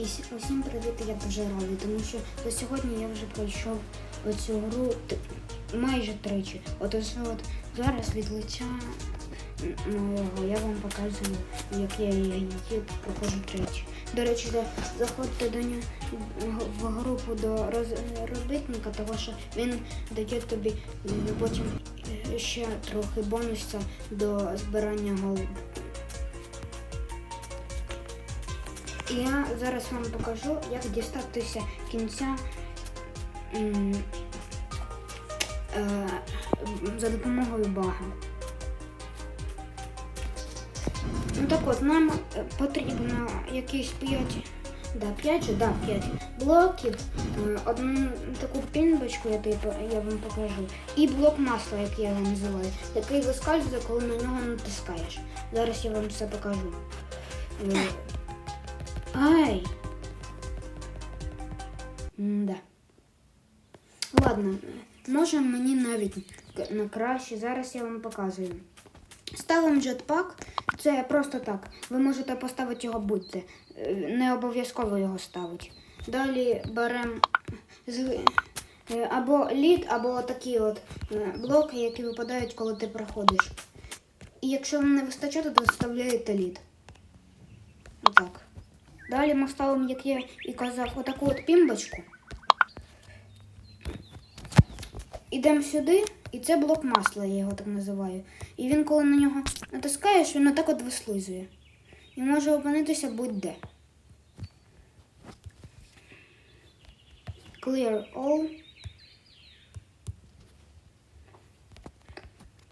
І усім привіт, я дуже радий, тому що до сьогодні я вже пройшов цю гру майже тричі. От ось от зараз від лиця моєго я вам показую, як я її проходжу тричі. До речі, заходьте до нього в групу до роз- тому що він дає тобі е, потім е, ще трохи бонуса до збирання голуб. І я зараз вам покажу, як дістатися кінця е, за допомогою бага. Ну так от, нам е, потрібно якісь 5, да, 5 же, да, 5 блоків, е, одну таку пінбочку, я, тобі я вам покажу, і блок масла, як я його називаю, який вискальзує, коли на нього натискаєш. Зараз я вам все покажу. Ай! Да. Ладно, може мені навіть на краще. Зараз я вам показую. Ставимо джетпак. Це просто так. Ви можете поставити його будь-де. Е, Не обов'язково його ставити. Далі беремо е, або лід, або такі от е, блоки, які випадають, коли ти проходиш. І якщо вам не вистачає, то вставляєте лід. Отак. Далі ми ставимо, як я і казав, отаку от пімбочку. Ідемо сюди, і це блок масла, я його так називаю. І він, коли на нього натискаєш, він отак от вислизує. І може опинитися будь-де. Clear all.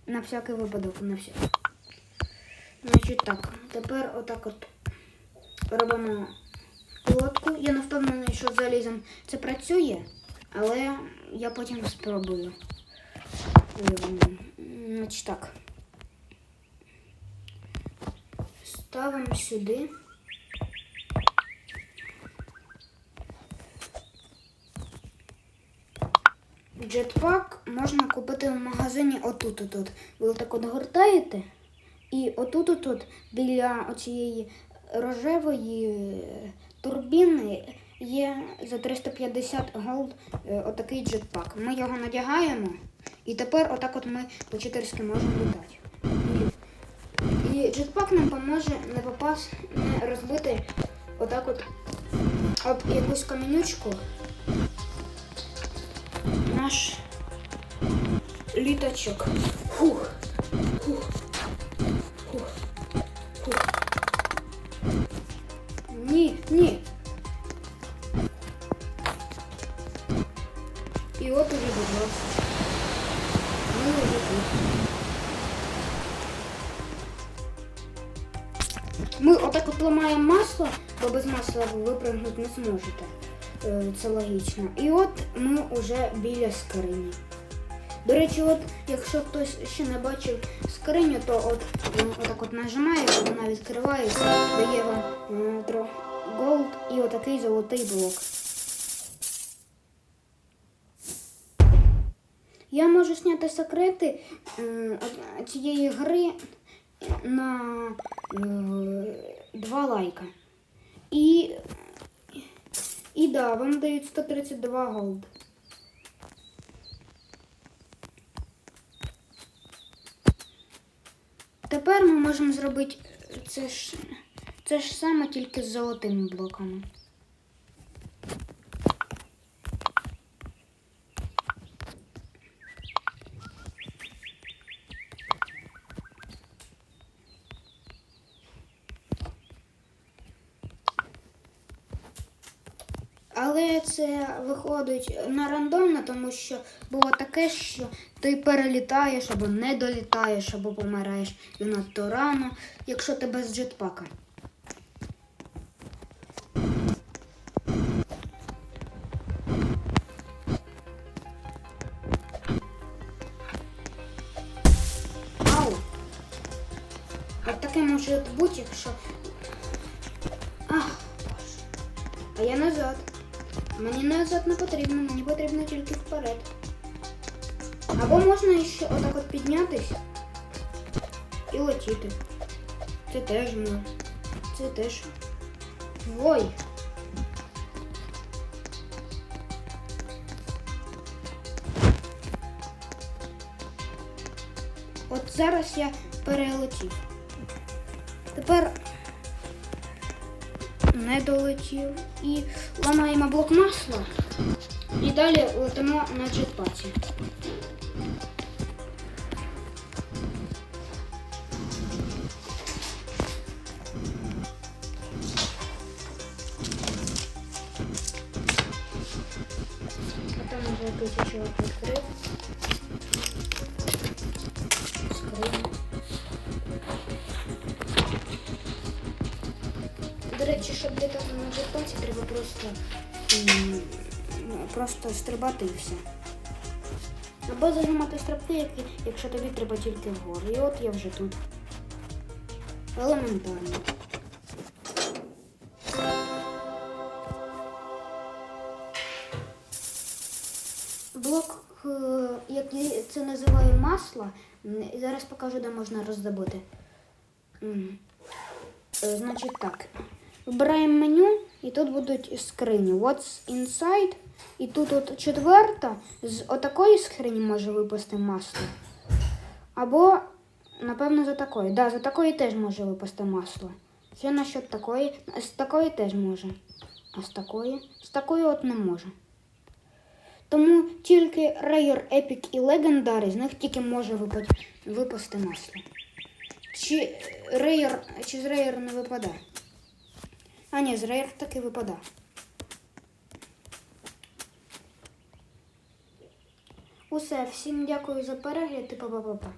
На всякий випадок, на всякий. Значить так, тепер отак от робимо лодку. Я не впевнений, що залізом це працює, але я потім спробую. Значить так. Ставимо сюди. Джетпак можна купити в магазині отут отут. Ви так от гортаєте, і отут отут біля оцієї рожевої турбіни є за 350 голд е, отакий джетпак. Ми його надягаємо, і тепер отак от ми по читерськи можемо літати. І, джетпак нам поможе не попасти, не розбити отак от об якусь камінючку наш літачок. Фух. Фух. І от уже будь ласка. Ми вже тут. Ми отак от ламаємо масло, бо без масла ви випрыгнути не зможете. Е, Це логічно. І от ми вже біля скрині. До речі, от якщо хтось ще не бачив скриню, то от е, отак от нажимає, вона відкривається, дає вам е, голд і отакий золотий блок. Я можу зняти секрети е, цієї гри на е, два лайка. І, і да, вам дають 132 голд. Тепер ми можемо зробити це ж, це ж саме тільки з золотими блоками. Але це виходить на рандомно, тому що було таке, що ти перелітаєш або не долітаєш, або помираєш і надто рано, якщо ти без джетпака. Ау! От таке може бути, якщо. Ах, боже. А я назад. Мені назад не потрібно, мені потрібно тільки вперед. Або можна ще отак от піднятися і летіти. Це теж можна. Це теж. Ой! От зараз я перелетів. Тепер не долетів. І ламаємо блок масла. І далі летимо на джетпаці. Уже якийсь чоловік відкрив. Щоб літати на джетпаці, треба просто, ну, просто стрибати і все. Або зажимати стрибки, якщо тобі треба тільки вгору. І от я вже тут. Елементарно. Блок, е, як я це називаю масло, зараз покажу, де можна роздобути. Е, Значить так. Вибираємо меню, і тут будуть скрині. What's inside? І тут от четверта з отакої скрині може випасти масло. Або, напевно, за такої. Да, за такої теж може випасти масло. Ще насчет такої. З такої теж може. А з такої? З такої от не може. Тому тільки Rare, Epic і Legendary з них тільки може випасти масло. Чи Rare, чи з Rare не випаде? А ні, з таки випадав. Усе, всім дякую за перегляд і па-па-па-па.